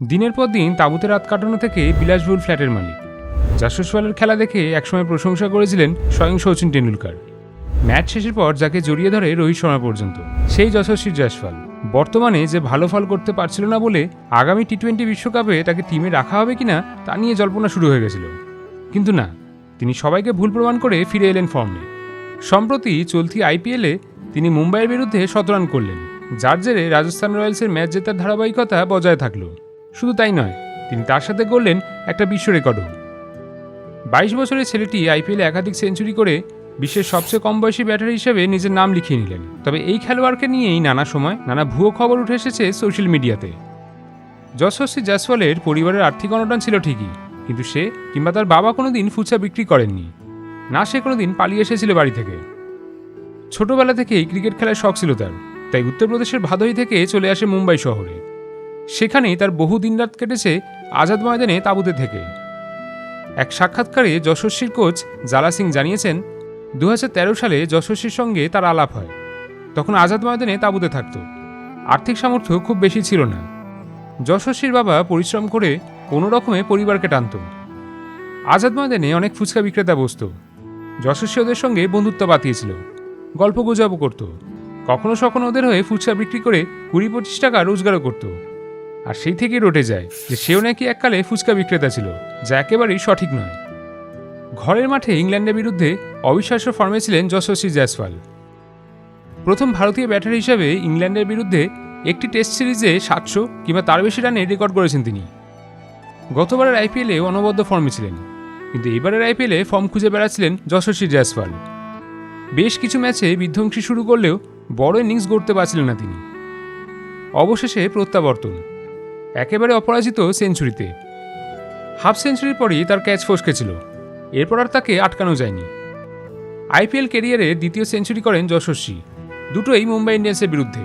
দিনের পর দিন তাঁবুতে রাত কাটানো থেকে বিলাসবহুল ফ্ল্যাটের মালিক। জাসুসওয়ালের খেলা দেখে একসময় প্রশংসা করেছিলেন স্বয়ং সচিন টেন্ডুলকার ম্যাচ শেষের পর যাকে জড়িয়ে ধরে রোহিত শর্মা পর্যন্ত। সেই যশস্বী জয়সওয়াল বর্তমানে যে ভালো ফল করতে পারছিল না বলে আগামী টি টোয়েন্টি বিশ্বকাপে তাকে টিমে রাখা হবে কিনা তা নিয়ে জল্পনা শুরু হয়ে গেছিল। কিন্তু না, তিনি সবাইকে ভুল প্রমাণ করে ফিরে এলেন ফর্মে। সম্প্রতি চলতি আইপিএলে তিনি মুম্বাইয়ের বিরুদ্ধে শতরান করলেন, যার জেরে রাজস্থান রয়্যালসের ম্যাচ জেতার ধারাবাহিকতা বজায় থাকল। শুধু তাই নয়, তিনি তার সাথে করলেন একটা বিশ্ব রেকর্ডও। বাইশ বছরের ছেলেটি আইপিএলে একাধিক সেঞ্চুরি করে বিশ্বের সবচেয়ে কম বয়সী ব্যাটার হিসেবে নিজের নাম লিখিয়ে নিলেন। তবে এই খেলোয়াড়কে নিয়েই নানা সময় নানা ভুয়ো খবর উঠে এসেছে সোশ্যাল মিডিয়াতে। যশস্বী জয়সওয়ালের পরিবারের আর্থিক অনটন ছিল ঠিকই, কিন্তু সে কিংবা তার বাবা কোনোদিন ফুচকা বিক্রি করেননি। না, সে কোনোদিন পালিয়ে এসেছিল বাড়ি থেকে। ছোটবেলা থেকেই ক্রিকেট খেলার শখ ছিল তার, তাই উত্তরপ্রদেশের ভাদোই থেকে চলে আসে মুম্বাই শহরে। সেখানেই তার বহু দিনরাত কেটেছে আজাদ ময়দানে তাঁবুতে থেকে। এক সাক্ষাৎকারে যশস্বীর কোচ জালা সিং জানিয়েছেন দু হাজার তেরো সালে যশস্বীর সঙ্গে তার আলাপ হয়। তখন আজাদ ময়দানে তাঁবুতে থাকত। আর্থিক সামর্থ্য খুব বেশি ছিল না। যশস্বীর বাবা পরিশ্রম করে কোনো রকমে পরিবারকে টানত। আজাদ ময়দানে অনেক ফুচকা বিক্রেতা বসত। যশস্বী ওদের সঙ্গে বন্ধুত্ব বাতিয়েছিল গল্প গুজবও করতো। কখনো সখনো ওদের হয়ে ফুচকা বিক্রি করে কুড়ি পঁচিশ টাকা রোজগারও করতো। আর সেই থেকেই রটে যায় যে সেও নাকি এককালে ফুচকা বিক্রেতা ছিল, যা একেবারেই সঠিক নয়। ঘরের মাঠে ইংল্যান্ডের বিরুদ্ধে অবিশ্বাস্য ফর্মে ছিলেন যশস্বী জয়সওয়াল। প্রথম ভারতীয় ব্যাটার হিসাবে ইংল্যান্ডের বিরুদ্ধে একটি টেস্ট সিরিজে সাতশো কিংবা তার বেশি রানে রেকর্ড করেছেন তিনি। গতবারের আইপিএলে অনবদ্য ফর্মে ছিলেন, কিন্তু এবারের আইপিএলে ফর্ম খুঁজে বেড়াচ্ছিলেন যশস্বী জয়সওয়াল। বেশ কিছু ম্যাচে বিধ্বংসী শুরু করলেও বড় ইনিংস গড়তে পারছিলেন না তিনি। অবশেষে প্রত্যাবর্তন। একেবারে অপরাজিত সেঞ্চুরিতে। হাফ সেঞ্চুরির পরই তার ক্যাচ ফসকেছিল। এরপর আর তাকে আটকানো যায়নি। আইপিএল ক্যারিয়ারে দ্বিতীয় সেঞ্চুরি করেন যশস্বী, দুটোই মুম্বাই ইন্ডিয়ান্সের বিরুদ্ধে।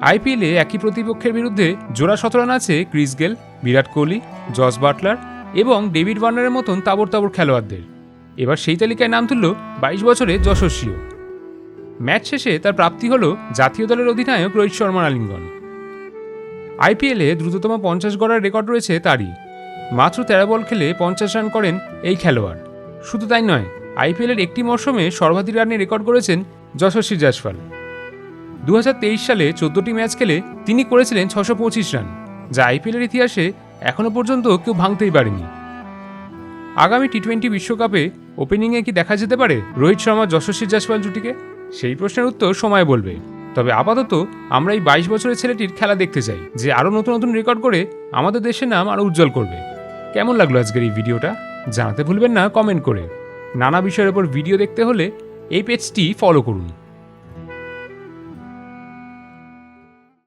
আইপিএলে একই প্রতিপক্ষের বিরুদ্ধে জোড়া শতরান আছে Chris Gayle, Virat Kohli, Jos Buttler এবং ডেভিড ওয়ার্নারের মতন তাবর তাবর খেলোয়াড়দের। এবার সেই তালিকায় নাম তুলল বাইশ বছরে যশস্বীও। ম্যাচ শেষে তার প্রাপ্তি হল জাতীয় দলের অধিনায়ক রোহিত শর্মার আলিঙ্গন। আইপিএলে দ্রুততম পঞ্চাশ গড়ার রেকর্ড রয়েছে তারই। মাত্র তেরো বল খেলে পঞ্চাশ রান করেন এই খেলোয়াড়। শুধু তাই নয় আইপিএলের একটি মরশুমে সর্বাধিক রানের রেকর্ড করেছেন যশস্বী জয়সওয়াল। দু সালে চোদ্দটি ম্যাচ খেলে তিনি করেছিলেন ছশো পঁচিশ রান, যা আইপিএলের ইতিহাসে এখনও পর্যন্ত কেউ ভাঙতেই পারেনি। আগামী টি টোয়েন্টি বিশ্বকাপে ওপেনিংয়ে কি দেখা যেতে পারে? রোহিত শর্মা, যশস্বী জয়সওয়াল জুটিকে? সেই প্রশ্নের উত্তর সময় বলবে। তবে আপাতত আমরা এই বাইশ বছরের ছেলেটির খেলা দেখতে চাই, যে আরও নতুন নতুন রেকর্ড করে আমাদের দেশের নাম আরও উজ্জ্বল করবে। কেমন লাগল আজকের এই ভিডিওটা? জানাতে ভুলবেন না কমেন্ট করে। নানা বিষয়ের ওপর ভিডিও দেখতে হলে এই পেজটি ফলো করুন।